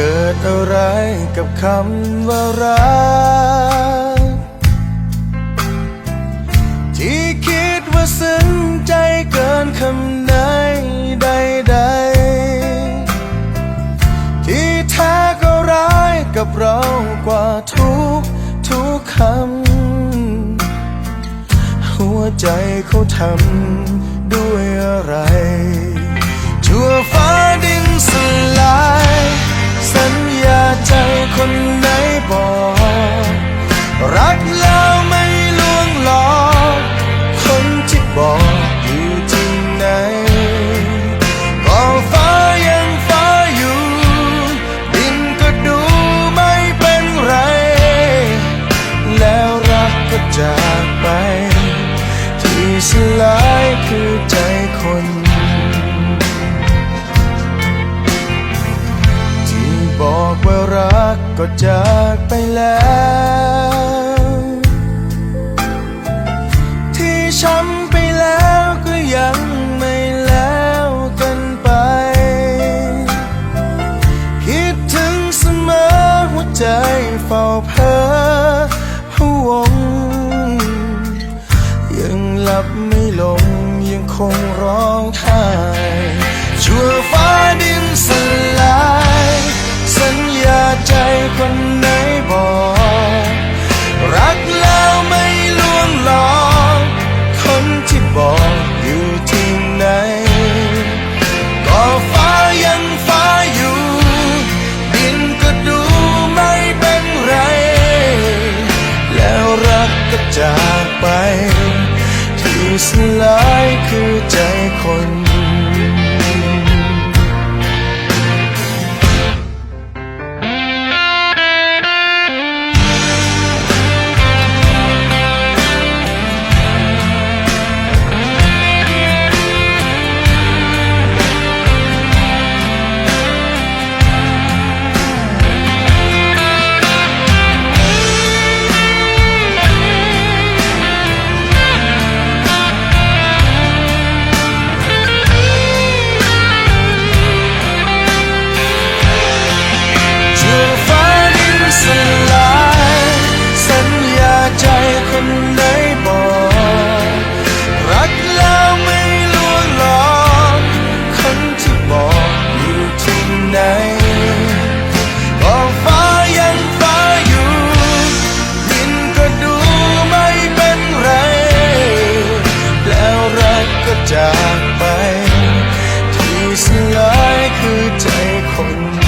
เกิดอะไรกับคำว่ารัก ที่คิดว่าซึ้งใจเกินคำไหนใดๆ ที่แท้ก็ร้ายกับเรากว่าทุกทุกคำ หัวใจเขาทำด้วยอะไร คน ก็จากไปแล้ว ที่ช้ำไปแล้วก็ยังไม่แล้วกันไป คิดถึงเสมอหัวใจเฝ้าเพ้อพวง ยังหลับไม่ลงยังคงร้องไห้ชั่วฟ้าดินสลาย กก็จากไป ที่สลายคือใจคน